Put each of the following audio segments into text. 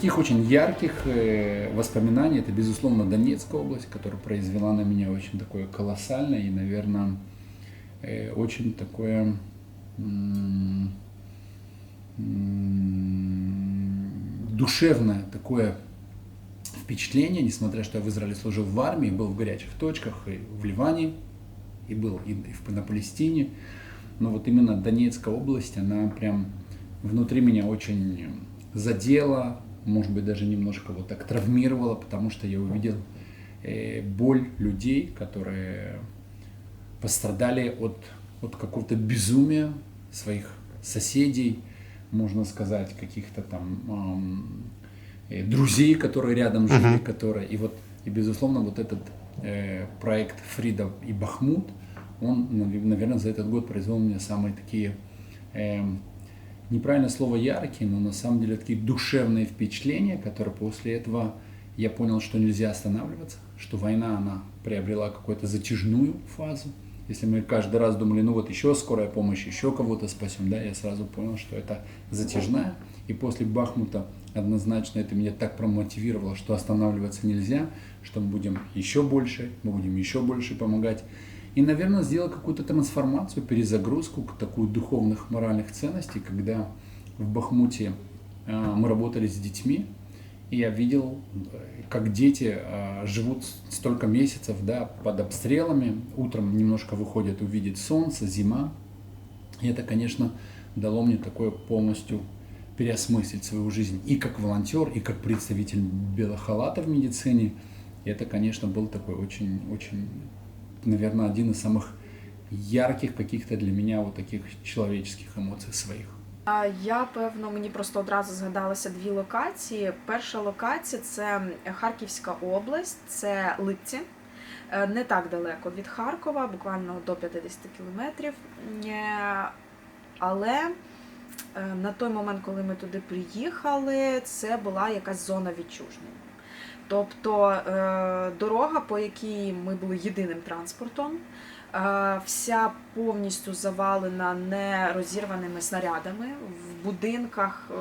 Таких очень ярких э, воспоминаний это, безусловно, Донецкая область, которая произвела на меня очень такое колоссальное и, наверное, э, очень такое душевное такое впечатление, несмотря что я в Израиле служил в армии, был в горячих точках и в Ливане, и был и в- на Палестине. Но вот именно Донецкая область, она прям внутри меня очень задела, может быть, даже немножко вот так травмировала, потому что я увидел э, боль людей, которые пострадали от, от какого-то безумия своих соседей, можно сказать, каких-то там ам, э, друзей, которые рядом жили, которые... И вот, и безусловно, вот этот э, проект Фрида и Бахмут, он, наверное, за этот год произвел у меня самые такие, эм, неправильное слово яркие, но на самом деле такие душевные впечатления, которые после этого я понял, что нельзя останавливаться, что война, она приобрела какую-то затяжную фазу. Если мы каждый раз думали, ну вот еще скорая помощь, еще кого-то спасем, да, я сразу понял, что это затяжная. И после Бахмута однозначно это меня так промотивировало, что останавливаться нельзя, что мы будем еще больше, мы будем еще больше помогать. И, наверное, сделал какую-то трансформацию, перезагрузку, такую духовных, моральных ценностей, когда в Бахмуте э, мы работали с детьми, и я видел, как дети э, живут столько месяцев да, под обстрелами, утром немножко выходят увидеть солнце, зима. И это, конечно, дало мне такое полностью переосмыслить свою жизнь и как волонтер, и как представитель белохалата в медицине. И это, конечно, был такой очень, очень, наверное, один из самых ярких каких-то для меня вот таких человеческих эмоций своих. Я певно мені просто одразу згадалося дві локації. Перша локація це Харківська область, це Липці. Е, Не так далеко від Харкова, буквально до 50 кілометрів. Е, Але е, на той момент, коли ми туди приїхали, це була якась зона відчуження. Тобто дорога, по якій ми були єдиним транспортом, вся повністю завалена нерозірваними снарядами. В будинках е,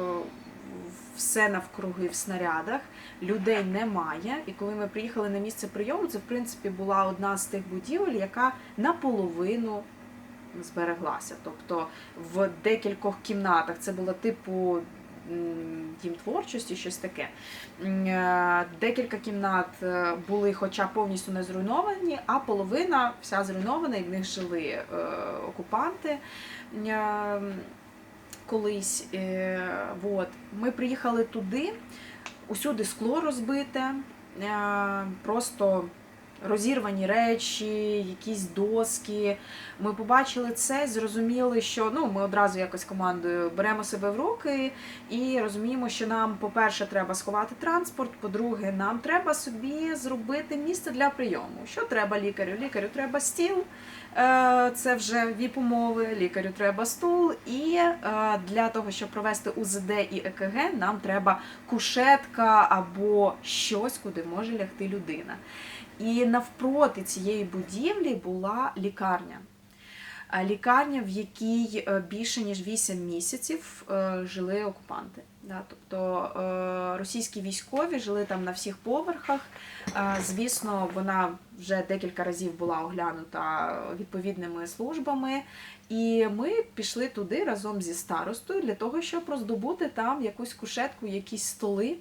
все навкруги в снарядах, людей немає. І коли ми приїхали на місце прийому, це в принципі була одна з тих будівель, яка наполовину збереглася. Тобто в декількох кімнатах це було типу дім творчості, щось таке. Е, Декілька кімнат е, були хоча повністю не зруйновані, а половина вся зруйнована, і в них жили е, окупанти. Колись вот. ми приїхали туди, усюди скло розбите, просто розірвані речі, якісь доски. Ми побачили це, зрозуміли, що ну, ми одразу якось командою беремо себе в руки і розуміємо, що нам, по-перше, треба сховати транспорт, по-друге, нам треба собі зробити місце для прийому. Що треба лікарю? Лікарю треба стіл, е, це вже віп-умови, лікарю треба стул. І е, для того, щоб провести УЗД і ЕКГ, нам треба кушетка або щось, куди може лягти людина. І навпроти цієї будівлі була лікарня. А Лікарня, в якій е, більше ніж 8 місяців е, жили окупанти. Да, тобто е, російські військові жили там на всіх поверхах. Е, Звісно, вона вже декілька разів була оглянута відповідними службами. І ми пішли туди разом зі старостою для того, щоб роздобути там якусь кушетку, якісь столи.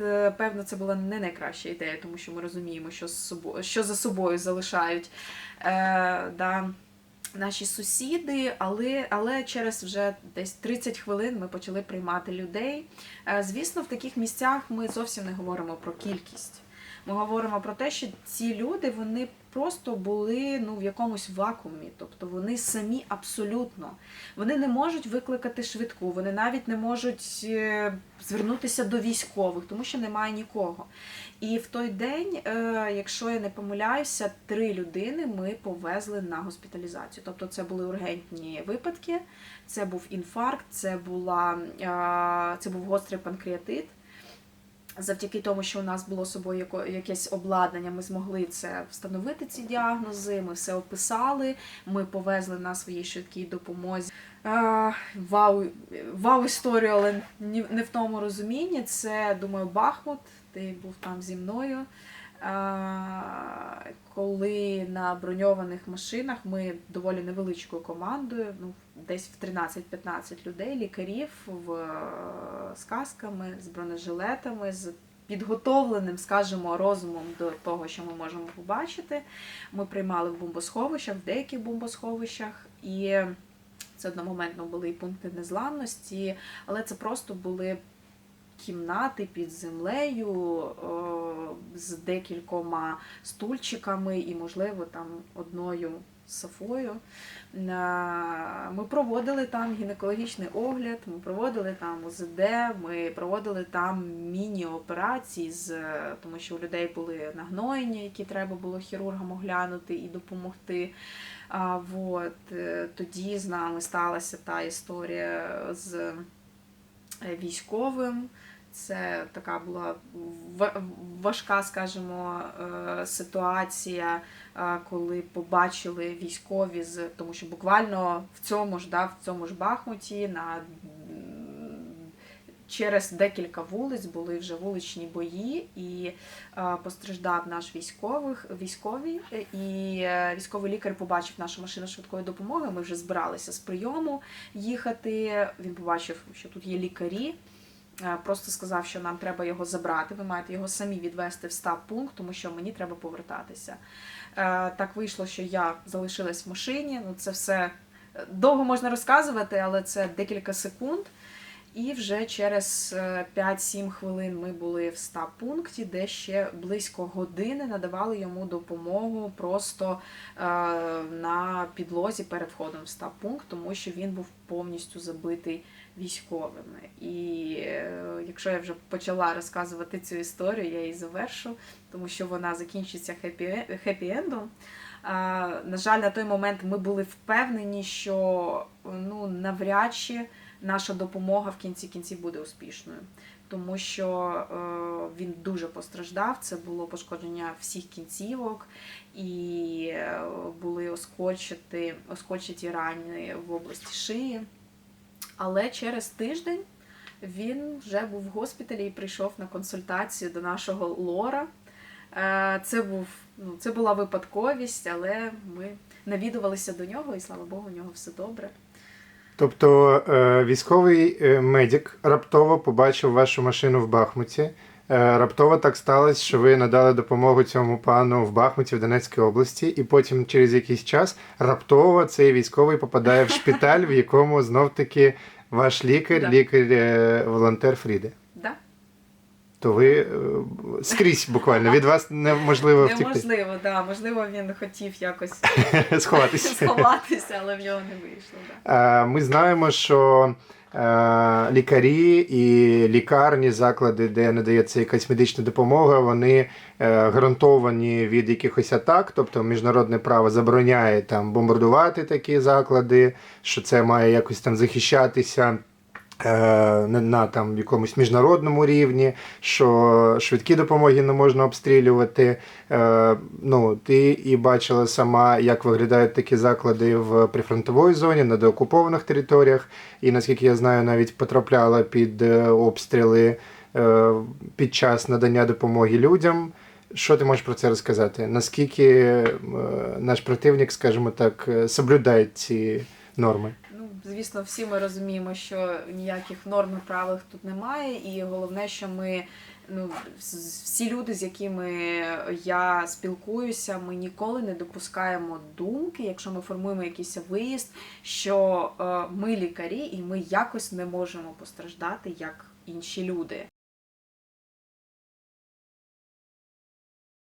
Е, певно, це була не найкраща ідея, тому що ми розуміємо, що, з собою, що за собою залишають е, да, наші сусіди, але, але через вже десь 30 хвилин ми почали приймати людей. Е, звісно, в таких місцях ми зовсім не говоримо про кількість. Ми говоримо про те, що ці люди вони просто були ну, в якомусь вакуумі. Тобто вони самі абсолютно вони не можуть викликати швидку, вони навіть не можуть е, звернутися до військових, тому що немає нікого. І в той день, е, якщо я не помиляюся, три людини ми повезли на госпіталізацію. Тобто це були ургентні випадки, це був інфаркт, це, була, е, це був гострий панкреатит. Завдяки тому, що у нас було з собою якесь обладнання, ми змогли це встановити ці діагнози. Ми все описали. Ми повезли на своїй швидкій допомозі. Вау, вау історію, але не в тому розумінні. Це, думаю, Бахмут. Ти був там зі мною. Коли на броньованих машинах ми доволі невеличкою командою, ну десь в 13-15 людей, лікарів в, е, з касками, з бронежилетами, з підготовленим, скажімо, розумом до того, що ми можемо побачити. Ми приймали в бомбосховищах, в деяких бомбосховищах, і це одномоментно були і пункти незламності, але це просто були кімнати під землею о, з декількома стульчиками і, можливо, там одною сафою. Е, Ми проводили там гінекологічний огляд, ми проводили там УЗД, ми проводили там міні-операції, тому що у людей були нагноєння, які треба було хірургам оглянути і допомогти. А, вот, е, тоді з нами сталася та історія з е, військовим. Це така була важка, скажімо, е, ситуація, е, коли побачили військові з тому, що буквально в цьому ж да, в цьому ж Бахмуті на через декілька вулиць були вже вуличні бої, і е, постраждав наш військових військовий, і військовий лікар побачив нашу машину швидкої допомоги. Ми вже збиралися з прийому їхати. Він побачив, що тут є лікарі. Е, Просто сказав, що нам треба його забрати. Ви маєте його самі відвести в стаб пункт, тому що мені треба повертатися. Е, Так вийшло, що я залишилась в машині. Ну, це все е, довго можна розказувати, але це декілька секунд. І вже через е, 5-7 хвилин ми були в стаб пункті, де ще близько години надавали йому допомогу просто е, на підлозі перед входом в стаб пункт, тому що він був повністю забитий військовими. І е, якщо я вже почала розказувати цю історію, я її завершу, тому що вона закінчиться хеппі- хеппі-ендом. На жаль, на той момент ми були впевнені, що ну навряд чи наша допомога в кінці кінців буде успішною, тому що е, він дуже постраждав. Це було пошкодження всіх кінцівок, і е, були оскольчаті, оскольчаті рани в області шиї. Але через тиждень він вже був в госпіталі і прийшов на консультацію до нашого лора. Е, Це, був, ну, це була випадковість, але ми навідувалися до нього, і слава Богу, у нього все добре. Тобто е, військовий е, медик раптово побачив вашу машину в Бахмуті. Е, Раптово так сталося, що ви надали допомогу цьому пану в Бахмуті в Донецькій області, і потім через якийсь час раптово цей військовий попадає в шпиталь, в якому знов-таки ваш лікар, лікар-волонтер Фріди. То ви е, скрізь буквально від вас неможливо втекти, Неможливо, да. можливо, він хотів якось сховатися. сховатися, але в нього не вийшло. Да. Е, Ми знаємо, що е, лікарі і лікарні, заклади, де надається якась медична допомога, вони е, гарантовані від якихось атак, тобто міжнародне право забороняє там бомбардувати такі заклади, що це має якось там захищатися. Е, На, там якомусь міжнародному рівні, що швидкі допомоги не можна обстрілювати. Е, ну, ти і бачила сама, як виглядають такі заклади в прифронтовій зоні, на деокупованих територіях. І наскільки я знаю, навіть потрапляла під е, обстріли під час надання допомоги людям. Що ти можеш про це розказати? Наскільки наш противник, скажімо так, соблюдає ці норми? Звісно, всі ми розуміємо, що ніяких норм і правил тут немає, і головне, що ми. Ну, всі люди, з якими я спілкуюся, ми ніколи не допускаємо думки, якщо ми формуємо якийсь виїзд, що е, ми лікарі і ми якось не можемо постраждати як інші люди.